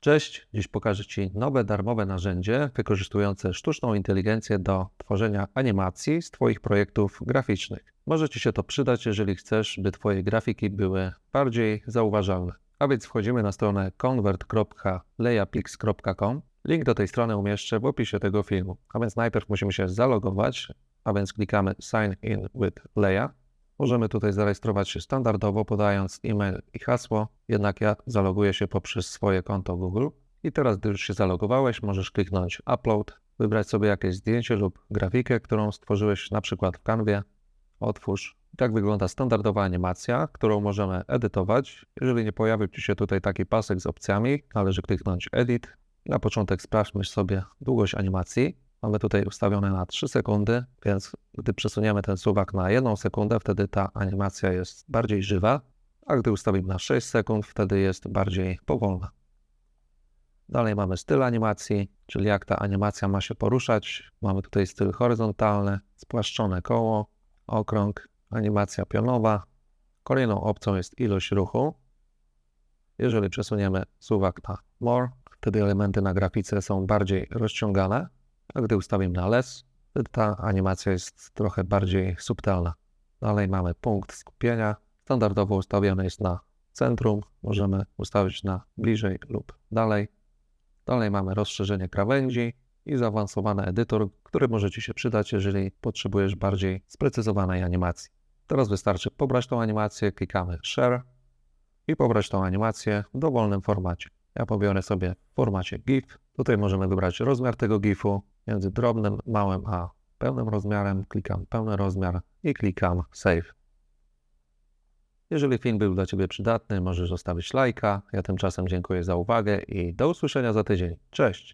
Cześć, dziś pokażę Ci nowe darmowe narzędzie wykorzystujące sztuczną inteligencję do tworzenia animacji z Twoich projektów graficznych. Może Ci się to przydać, jeżeli chcesz, by Twoje grafiki były bardziej zauważalne. A więc wchodzimy na stronę convert.layapix.com. Link do tej strony umieszczę w opisie tego filmu. A więc najpierw musimy się zalogować, a więc klikamy Sign in with Leia. Możemy tutaj zarejestrować się standardowo, podając e-mail i hasło, jednak ja zaloguję się poprzez swoje konto Google. I teraz, gdy już się zalogowałeś, możesz kliknąć Upload, wybrać sobie jakieś zdjęcie lub grafikę, którą stworzyłeś na przykład w Canwie. Otwórz. I tak wygląda standardowa animacja, którą możemy edytować. Jeżeli nie pojawił Ci się tutaj taki pasek z opcjami, należy kliknąć Edit. Na początek sprawdźmy sobie długość animacji. Mamy tutaj ustawione na 3 sekundy, więc gdy przesuniemy ten suwak na 1 sekundę, wtedy ta animacja jest bardziej żywa, a gdy ustawimy na 6 sekund, wtedy jest bardziej powolna. Dalej mamy styl animacji, czyli jak ta animacja ma się poruszać. Mamy tutaj styl horyzontalny, spłaszczone koło, okrąg, animacja pionowa. Kolejną opcją jest ilość ruchu. Jeżeli przesuniemy suwak na More, wtedy elementy na grafice są bardziej rozciągane, a gdy ustawimy na wtedy ta animacja jest trochę bardziej subtelna. Dalej mamy punkt skupienia. Standardowo ustawiony jest na centrum. Możemy ustawić na bliżej lub dalej. Dalej mamy rozszerzenie krawędzi i zaawansowany edytor, który może Ci się przydać, jeżeli potrzebujesz bardziej sprecyzowanej animacji. Teraz wystarczy pobrać tą animację, klikamy Share i pobrać tą animację w dowolnym formacie. Ja pobiorę sobie w formacie GIF. Tutaj możemy wybrać rozmiar tego GIFu między drobnym, małym a pełnym rozmiarem. Klikam pełny rozmiar i klikam Save. Jeżeli film był dla Ciebie przydatny, możesz zostawić lajka. Ja tymczasem dziękuję za uwagę i do usłyszenia za tydzień. Cześć!